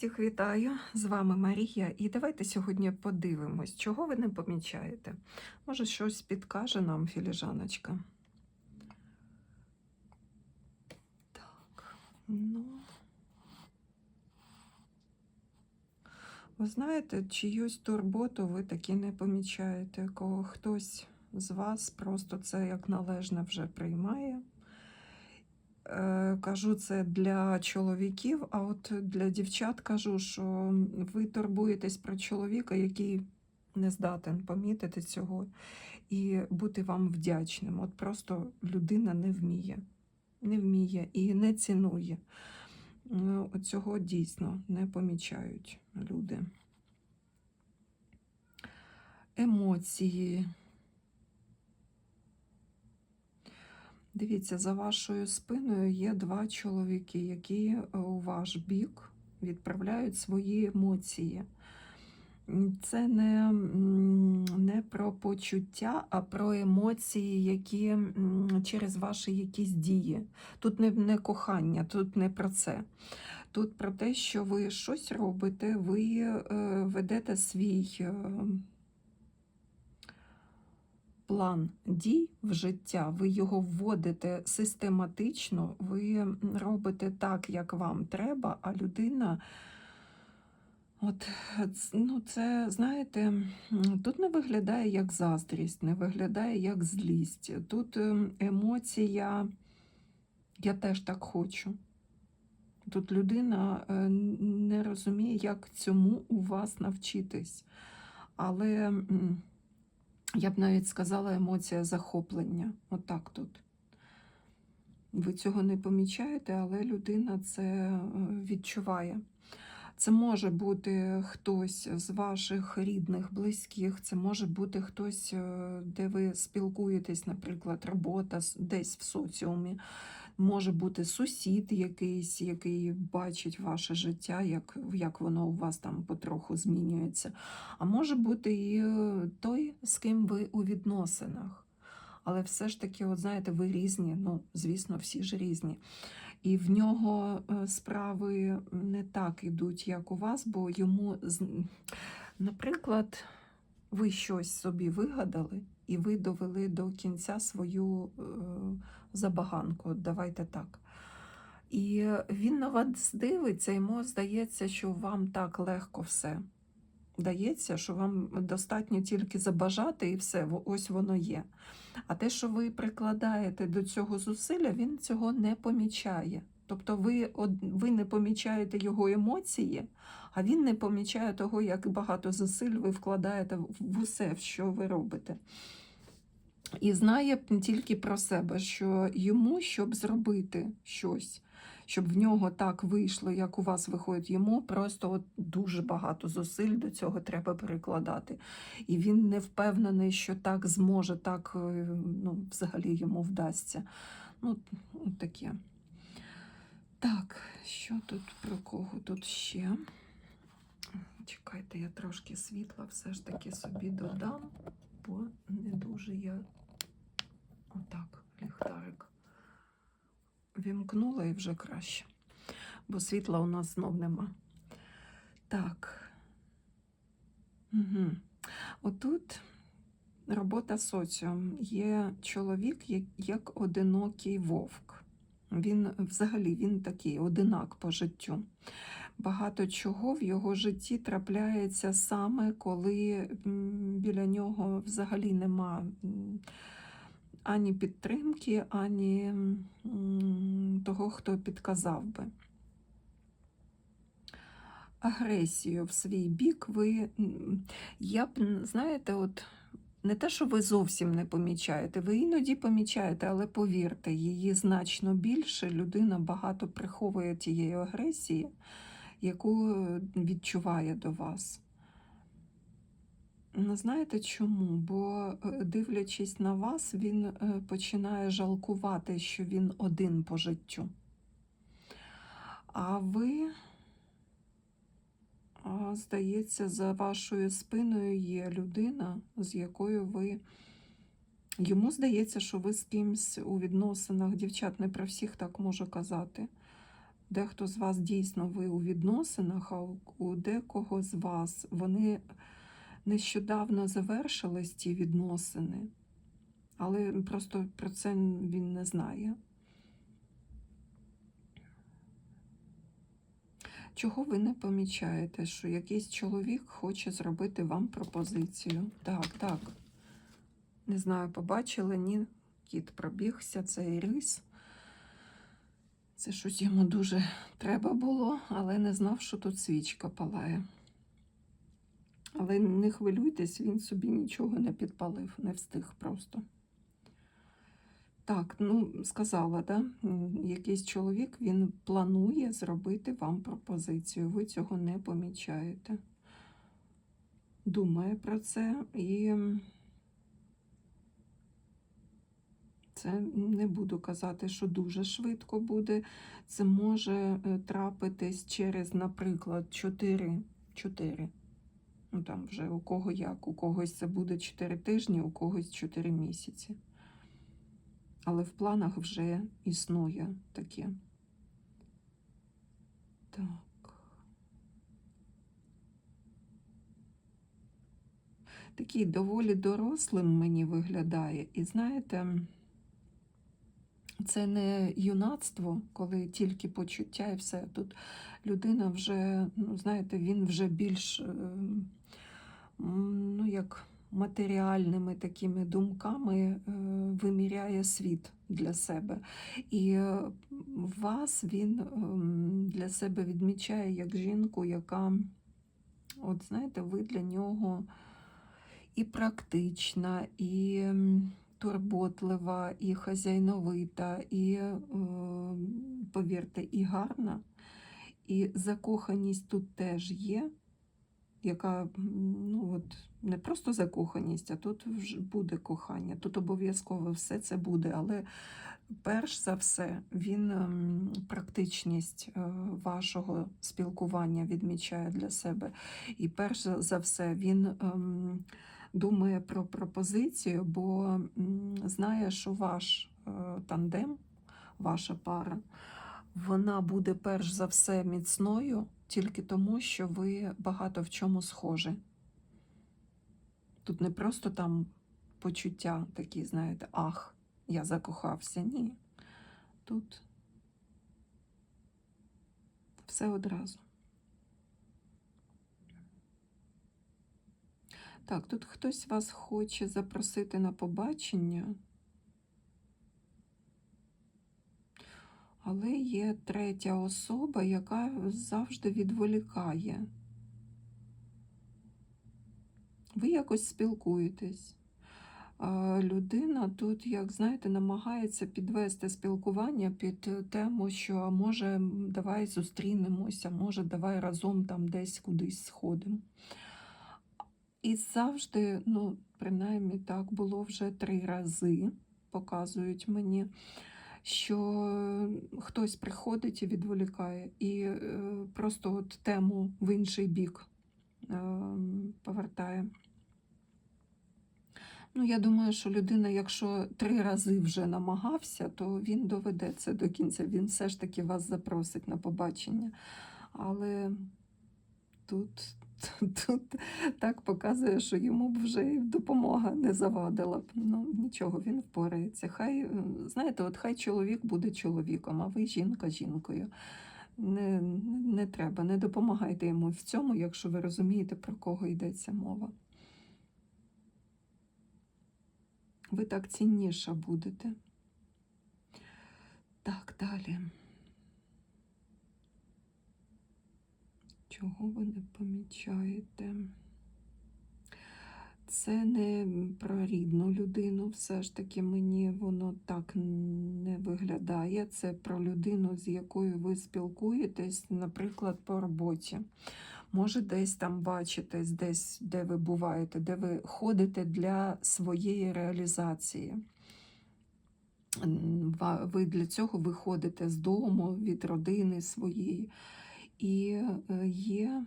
Всіх вітаю! З вами Марія. І давайте сьогодні подивимось, чого ви не помічаєте. Може, щось підкаже нам філіжаночка. Так, ну. Ви знаєте, чиюсь турботу ви таки не помічаєте, кого хтось з вас просто це як належне вже приймає. Е, Кажу це для чоловіків, а от для дівчат кажу, що ви турбуєтесь про чоловіка, який не здатен помітити цього і бути вам вдячним. От просто людина не вміє, не вміє і не цінує. Ну, Цього дійсно не помічають люди. Емоції. Дивіться, за вашою спиною є два чоловіки, які е, у ваш бік відправляють свої емоції. Це не, не про почуття, а про емоції, які через ваші якісь дії. Тут не, не кохання, тут не про це. Тут про те, що ви щось робите, ви е, ведете свій. План дій в життя, ви його вводите систематично, ви робите так, як вам треба, а людина. От, ну, це, знаєте, тут не виглядає як заздрість, не виглядає як злість. Тут ем, емоція, я теж так хочу. Тут людина е, не розуміє, як цьому у вас навчитись. Але я б навіть сказала емоція захоплення. Отак тут. Ви цього не помічаєте, але людина це е, відчуває. Це може бути хтось з ваших рідних, близьких, це може бути хтось, е, де ви спілкуєтесь, наприклад, робота десь в соціумі. Може бути сусід якийсь, який бачить ваше життя, як, як воно у вас там потроху змінюється. А може бути і е, той, з ким ви у відносинах. Але все ж таки, от знаєте, ви різні, ну, звісно, всі ж різні. І в нього е, справи не так ідуть, як у вас, бо йому, наприклад, ви щось собі вигадали, і ви довели до кінця свою е, забаганку. Давайте так. І він на вас дивиться, йому здається, що вам так легко все дається, що вам достатньо тільки забажати і все, ось воно є. А те, що ви прикладаєте до цього зусилля, він цього не помічає. Тобто ви, ви не помічаєте його емоції, а він не помічає того, як багато зусиль ви вкладаєте в усе, що ви робите. І знає тільки про себе, що йому, щоб зробити щось, щоб в нього так вийшло, як у вас виходить, йому просто от дуже багато зусиль до цього треба перекладати. І він не впевнений, що так зможе, так е, ну, взагалі йому вдасться. Ну, таке. Так, що тут про кого тут ще? Чекайте, я трошки світла все ж таки собі додам, бо не дуже я отак ліхтарик вімкнула і вже краще, бо світла у нас знов нема. Так. Угу. Отут робота соціум. Є чоловік як, одинокий вовк. Він взагалі він такий одинак по життю. Багато чого в його житті трапляється саме, коли біля нього взагалі нема ані підтримки, ані того, хто підказав би. Агресію в свій бік ви, я б, знаєте, от не те, що ви зовсім не помічаєте, ви іноді помічаєте, але повірте, її значно більше. Людина багато приховує тієї агресії, яку е, відчуває до вас. Ну, знаєте чому? Бо е, дивлячись на вас, він е, починає жалкувати, що він один по життю. А ви, здається, за вашою спиною є людина, з якою ви. Йому здається, що ви з кимсь у відносинах, дівчат, не про всіх так можу казати. Дехто з вас дійсно ви у відносинах, а у- декого з вас вони нещодавно завершились ті відносини, але просто про це він не знає. Чого ви не помічаєте, що якийсь чоловік хоче зробити вам пропозицію? Так, так. Не знаю, побачили, ні. Кіт пробігся, цей рис. Це щось йому дуже треба було, але не знав, що тут свічка палає. Але не хвилюйтесь, він собі нічого не підпалив, не встиг просто. Так, ну, сказала, да? якийсь чоловік він планує зробити вам пропозицію. Ви цього не помічаєте. Думає про це і це не буду казати, що дуже швидко буде. Це може е, трапитись через, наприклад, 4, 4. Ну там вже у кого як, у когось це буде 4 тижні, у когось 4 місяці. Але в планах вже існує таке. Так. Такий доволі дорослим мені виглядає. І знаєте, це не юнацтво, коли тільки почуття і все. Тут людина вже, ну, знаєте, він вже більш, е, ну, як матеріальними такими думками е, виміряє світ для себе. І е, вас він ем, для себе відмічає як жінку, яка, от знаєте, ви для нього і практична, і турботлива, і хазяйновита, і, е, повірте, і гарна. І закоханість тут теж є, яка ну, от, не просто закоханість, а тут буде кохання. Тут обов'язково все це буде, але перш за все він ем, практичність е, вашого спілкування відмічає для себе. І перш за- за все він ем, думає про пропозицію, бо знає, що ваш е, тандем, ваша пара, вона буде перш за все міцною тільки тому, що ви багато в чому схожі. Тут не просто там почуття такі, знаєте, ах, я закохався. Ні. Тут все одразу. Так, тут хтось вас хоче запросити на побачення. Але є третя особа, яка завжди відволікає. Ви якось спілкуєтесь. Людина тут, як знаєте, намагається підвести спілкування під тему, що може, давай зустрінемося, може, давай разом там десь кудись сходимо. І завжди, ну, принаймні так було вже три рази, показують мені, що хтось приходить і відволікає, і е, просто от тему в інший бік е, повертає. Ну, я думаю, що людина, якщо три рази вже намагався, то він доведе це до кінця. Він все ж таки вас запросить на побачення. Але тут, тут так показує, що йому б вже і допомога не завадила б. Ну, нічого, він впорається. Хай, е, знаєте, от хай чоловік буде чоловіком, а ви жінка жінкою. Не, не треба, не допомагайте йому в цьому, якщо ви розумієте, про кого йдеться мова. Ви так цінніша будете. Так, далі. Чого ви не помічаєте? Це не про рідну людину, все ж таки мені воно так не виглядає. Це про людину, з якою ви спілкуєтесь, наприклад, по роботі. Може, десь там бачитесь, десь, де ви буваєте, де ви ходите для своєї реалізації. Ви для цього виходите з дому, від родини своєї. І е, є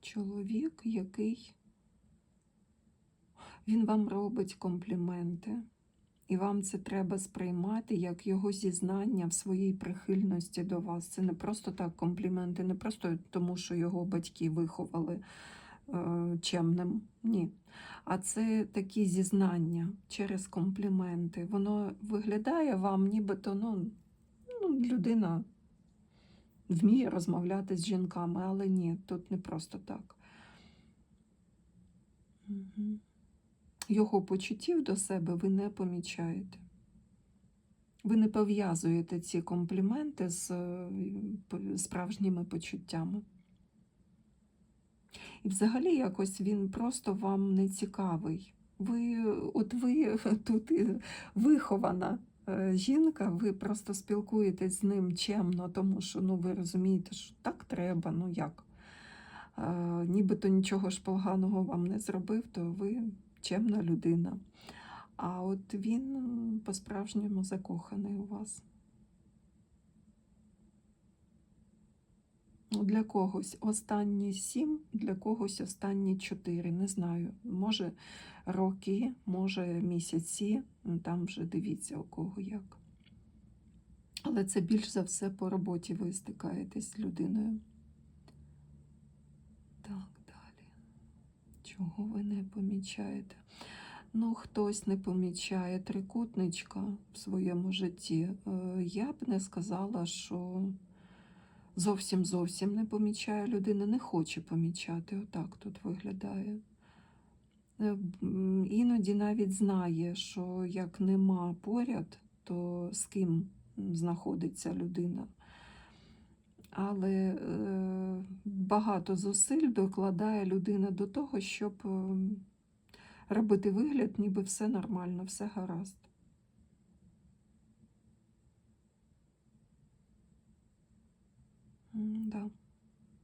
чоловік, який він вам робить компліменти. І вам це треба сприймати як його зізнання в своїй прихильності до вас. Це не просто так компліменти, не просто тому, що його батьки виховали е, чемним. Ні. А це такі зізнання через компліменти. Воно виглядає вам, нібито ну, людина вміє розмовляти з жінками, але ні, тут не просто так. Його почуттів до себе ви не помічаєте. Ви не пов'язуєте ці компліменти з е, справжніми почуттями. І взагалі якось він просто вам не цікавий. Ви, от ви тут вихована жінка, ви просто спілкуєтесь з ним чемно, тому що ну, ви розумієте, що так треба, ну як. Е, нібито нічого ж поганого вам не зробив, то ви чемна людина. А от він по-справжньому закоханий у вас. Ну, Для когось останні сім, для когось останні чотири. Не знаю. Може роки, може місяці. Там вже дивіться у кого як. Але це більш за все по роботі ви стикаєтесь з людиною. Так, далі. Чого ви не помічаєте? Ну, хтось не помічає трикутничка в своєму житті. Е, Я б не сказала, що зовсім зовсім не помічає людина, не хоче помічати. Отак тут виглядає. Е, Іноді навіть знає, що як нема поряд, то з ким знаходиться людина. Але е, багато зусиль докладає людина до того, щоб е, робити вигляд, ніби все нормально, все гаразд. Да.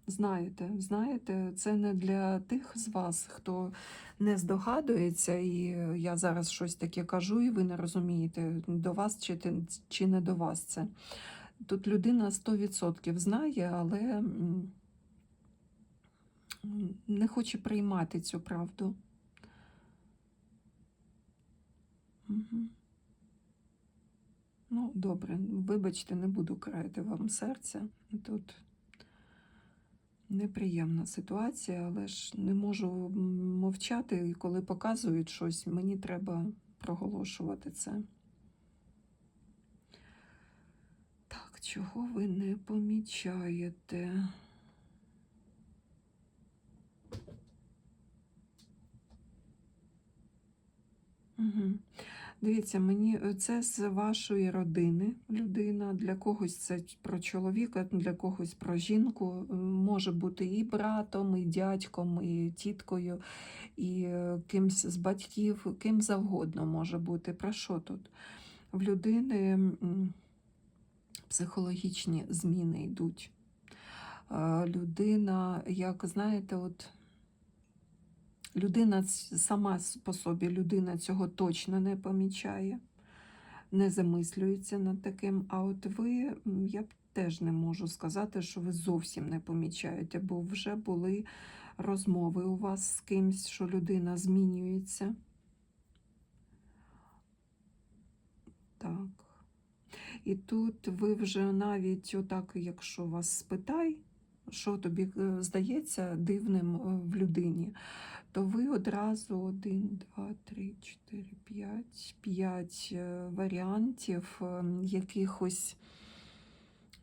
Знаєте, знаєте, це не для тих з вас, хто не здогадується, і я зараз щось таке кажу, і ви не розумієте, до вас чи, чи не до вас це. Тут людина 100% знає, але не хоче приймати цю правду. Ну, добре, вибачте, не буду краяти вам серце. Тут неприємна ситуація, але ж не можу мовчати, і коли показують щось, мені треба проголошувати це. Так, чого ви не помічаєте? Угу. Дивіться, мені е, це з вашої родини людина. Для когось це про чоловіка, для когось про жінку. Е, Може бути і братом, і дядьком, і тіткою, і е, кимсь з батьків, ким завгодно може бути. Про що тут? В людини психологічні зміни йдуть. Людина, як знаєте, от. Людина сама по собі людина цього точно не помічає, не замислюється над таким. А от ви, я б теж не можу сказати, що ви зовсім не помічаєте, бо вже були розмови у вас з кимсь, що людина змінюється. Так. І тут ви вже навіть отак, якщо вас спитай, що тобі е, здається дивним е, в людині, то ви одразу один, два, три, чотири, п'ять, п'ять е, варіантів е, якихось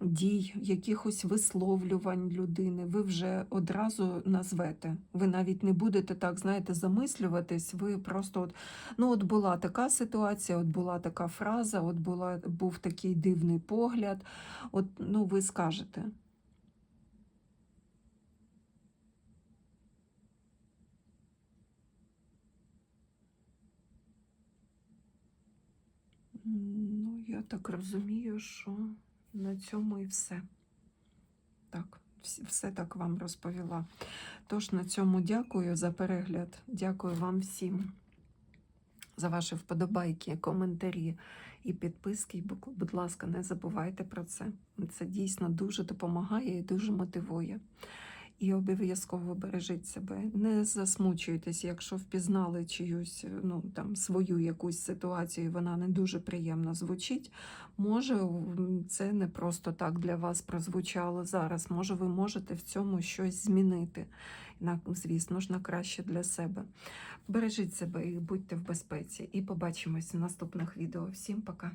дій, якихось висловлювань людини, ви вже одразу назвете. Ви навіть не будете так, знаєте, замислюватись. Ви просто от, ну, от була така ситуація, от була така фраза, от була, був такий дивний погляд. От, ну, ви скажете. М, Ну, я так розумію, що на цьому і все. Так, все так вам розповіла. Тож на цьому дякую за перегляд. Дякую вам всім за ваші вподобайки, коментарі і підписки. Будь ласка, не забувайте про це. Це дійсно дуже допомагає і дуже мотивує. І обов'язково бережіть себе. Не засмучуйтесь, якщо впізнали чиюсь, ну там свою якусь ситуацію, і вона не дуже приємно звучить. Може, це не просто так для вас прозвучало зараз. Може, ви можете в цьому щось змінити. Звісно ж, на краще для себе. Бережіть себе і будьте в безпеці. І побачимось в наступних відео. Всім пока!